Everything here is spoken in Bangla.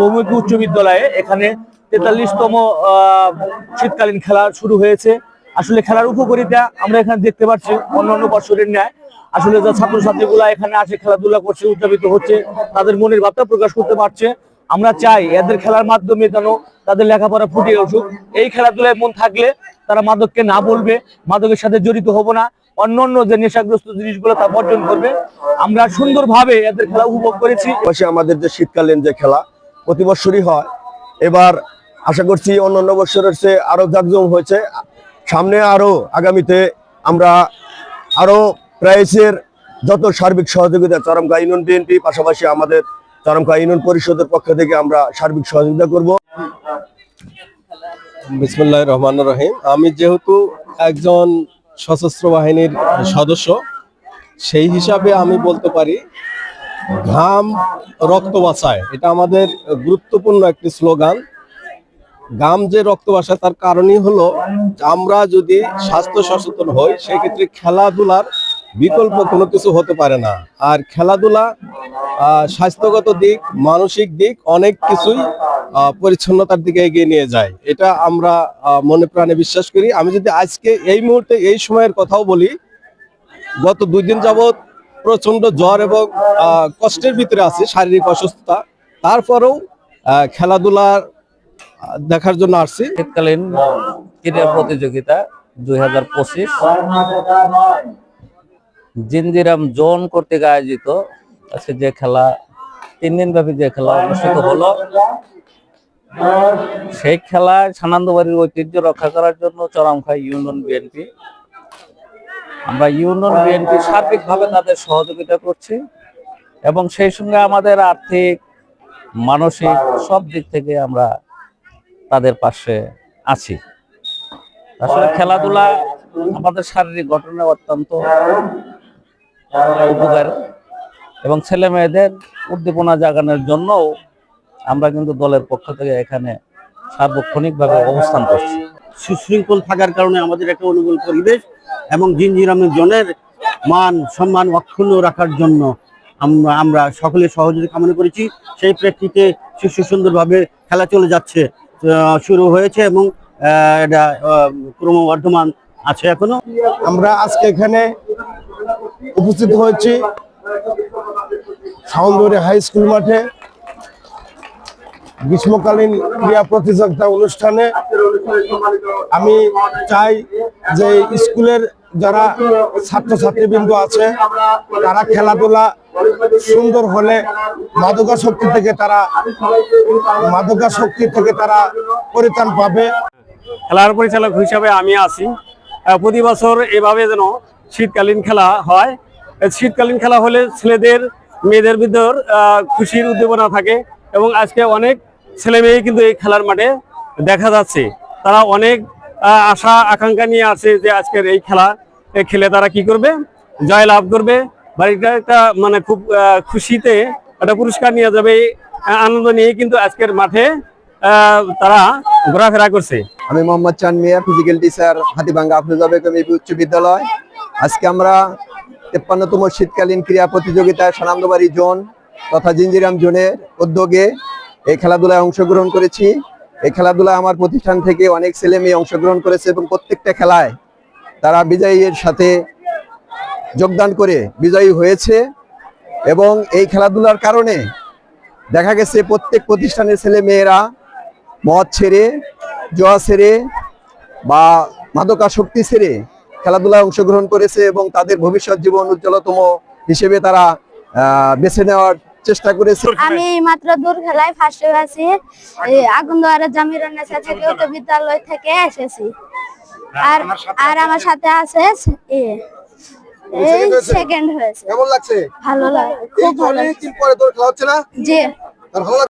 বহুমুখী উচ্চ বিদ্যালয়ে এখানে তেতাল্লিশতম শীতকালীন খেলা শুরু হয়েছে। আসলে খেলার উপকারিতা আমরা এখানে দেখতে পাচ্ছি অন্যান্য বছরের ন্যায়। আসলে যে ছাত্রছাত্রীগুলা এখানে আসে, খেলাধুলা করছে, উদ্যাপিত হচ্ছে, তাদের মনের ভাবটা প্রকাশ করতে পারছে। আমরা চাই এদের খেলার মাধ্যমে যেন তাদের লেখাপড়া ফুটিয়ে উঠুক। এই খেলাধুলায় মন থাকলে তারা মাদককে না বলবে, মাদকের সাথে জড়িত হব না। অন্য অন্য যে নেশাগ্রস্ত জিনিসগুলো তা বর্জন করবে। আমরা সুন্দরভাবে এদের খেলা উপভোগ করেছি। পাশাপাশি আমাদের যে শীতকালীন যে খেলা প্রতি বছরই হয়। এবার আশা করছি অন্যান্য বছরের চেয়ে আরও জাকজম হয়েছে। সামনে আরও আগামীতে আমরা আরও প্রাইসের যত সার্বিক সহযোগিতা চরমকা ইউনিয়ন বিএনপি পাশাপাশি আমাদের চরমকা ইউনিয়ন পরিষদের পক্ষ থেকে আমরা সার্বিক সহযোগিতা করব। বিসমুল্লাহ রহমান রহিম। আমি যেহেতু একজন সশস্ত্র বাহিনীর সদস্য। সেই হিসাবে আমি বলতে পারি, ঘাম রক্ত বাঁচায়। এটা আমাদের গুরুত্বপূর্ণ একটি স্লোগান। ঘাম যে রক্ত বাঁচায়, তার কারণই হলো আমরা যদি স্বাস্থ্য সচেতন হই, সেক্ষেত্রে খেলাধুলার বিকল্প কোনো কিছু হতে পারে না। আর খেলাধুলা স্বাস্থ্যগত দিক, মানসিক দিক, অনেক কিছুই পরিচ্ছন্নতার দিকে এগিয়ে নিয়ে যায়। এটা আমরা আহ, মনে প্রাণে বিশ্বাস করি। আমি যদি আজকে এই মুহূর্তে এই সময়ের কথাও বলি গত দুই দিন যাবৎ প্রচণ্ড জ্বর এবং আহ, কষ্টের ভিতরে আছে শারীরিক অসুস্থতা। তারপরেও আহ, খেলাধুলার দেখার জন্য আসছি। শীতকালীন ক্রীড়া প্রতিযোগিতা দুই হাজার পঁচিশ। জিন্দিরাম জোন কর্তৃক আয়োজিত আজকে যে খেলা তিন দিন ব্যাপী যে খেলা অনুষ্ঠিত হলো সেই খেলায় সানন্দবাড়ির ঐতিহ্য রক্ষা করার জন্য চরমখাই ইউনিয়ন বিএনপি। আমরা ইউনিয়ন বিএনপি সার্বিকভাবে তাদের সহযোগিতা করছি এবং সেই সঙ্গে আমাদের আর্থিক, মানসিক সব দিক থেকে আমরা তাদের পাশে আছি। আসলে খেলাধুলা আমাদের শারীরিক গঠনে অত্যন্ত উপকার এবং ছেলে মেয়েদের উদ্দীপনা জাগানোর জন্যও আমরা কিন্তু দলের পক্ষ থেকে এখানে সার্বক্ষণিকভাবে অবস্থান করছি। সুশৃঙ্খল থাকার কারণে আমাদের একটা অনুকূল পরিবেশ এবং জিনজিরামের জনের মান সম্মান অক্ষুণ্ণ রাখার জন্য আমরা আমরা সকলে সহযোগিতা কামনা করেছি। সেই প্রেক্ষিতে সুস্থ সুন্দরভাবে খেলা চলে যাচ্ছে শুরু হয়েছে এবং এটা ক্রমবর্ধমান আছে এখনও। আমরা আজকে এখানে উপস্থিত হয়েছি সাউন্দর্য হাই স্কুল মাঠে। গ্রীষ্মকালীন ক্রীড়া প্রতিযোগিতা অনুষ্ঠানে আমি চাই যে স্কুলের যারা ছাত্রছাত্রীবৃন্দ আছে, তারা খেলাধুলা সুন্দর হলে মাদকাসক্তি থেকে তারা, মাদকাসক্তি থেকে তারা পরিত্রাণ পাবে। খেলার পরিচালক হিসাবে আমি আছি। প্রতি বছর এভাবে যেন শীতকালীন খেলা হয়। শীতকালীন খেলা হলে ছেলেদের, মেয়েদের ভিতর খুশির উদ্দীপনা থাকে এবং আজকে অনেক ছেলে মেয়ে কিন্তু এই খেলার মাঠে দেখা যাচ্ছে। তারা অনেক আশা, আকাঙ্ক্ষা নিয়ে আছে যে আজকের এই খেলা খেলে তারা কি করবে? জয় লাভ করবে। বাড়িটা একটা মানে খুব খুশিতে একটা পুরস্কার নিয়ে যাবে। আনন্দ নিয়ে কিন্তু আজকের মাঠে তারা ঘোরাফেরা করছে। আমি মোহাম্মদ চান মিয়া ফিজিক্যাল টিচার হাতিভাঙ্গা আফরোজা উচ্চ বিদ্যালয়। আজকে আমরা তেপ্পান্নতম শীতকালীন ক্রীড়া প্রতিযোগিতায় সানন্দবাড়ি জোন তথা জিঞ্জিরাম জোনের উদ্যোগে এই খেলাধুলায় অংশগ্রহণ করেছি। এই খেলাধুলায় আমার প্রতিষ্ঠান থেকে অনেক ছেলে মেয়ে অংশগ্রহণ করেছে এবং প্রত্যেকটা খেলায় তারা বিজয়ীর সাথে যোগদান করে বিজয়ী হয়েছে এবং এই খেলাধুলার কারণে দেখা গেছে প্রত্যেক প্রতিষ্ঠানের ছেলে মেয়েরা মদ ছেড়ে, জোয়া ছেড়ে বা মাদকাসক্তি ছেড়ে খেলাধুলায় অংশগ্রহণ করেছে এবং তাদের ভবিষ্যৎ জীবন উজ্জ্বলতম হিসেবে তারা বেছে নেওয়ার চেষ্টা করেছি। আমি মাত্র দূর খেলায় ফার্স্ট আছি আগুন আগুনদুয়ারের জামিরুন্নেসা থেকে উচ্চ বিদ্যালয় থেকে এসেছি। আর আর আমার সাথে আছে এ, এই সেকেন্ড হয়েছে। কেমন লাগছে? ভালো লাগে খুব ভালো পরে তোর খেলা হচ্ছে না? জি।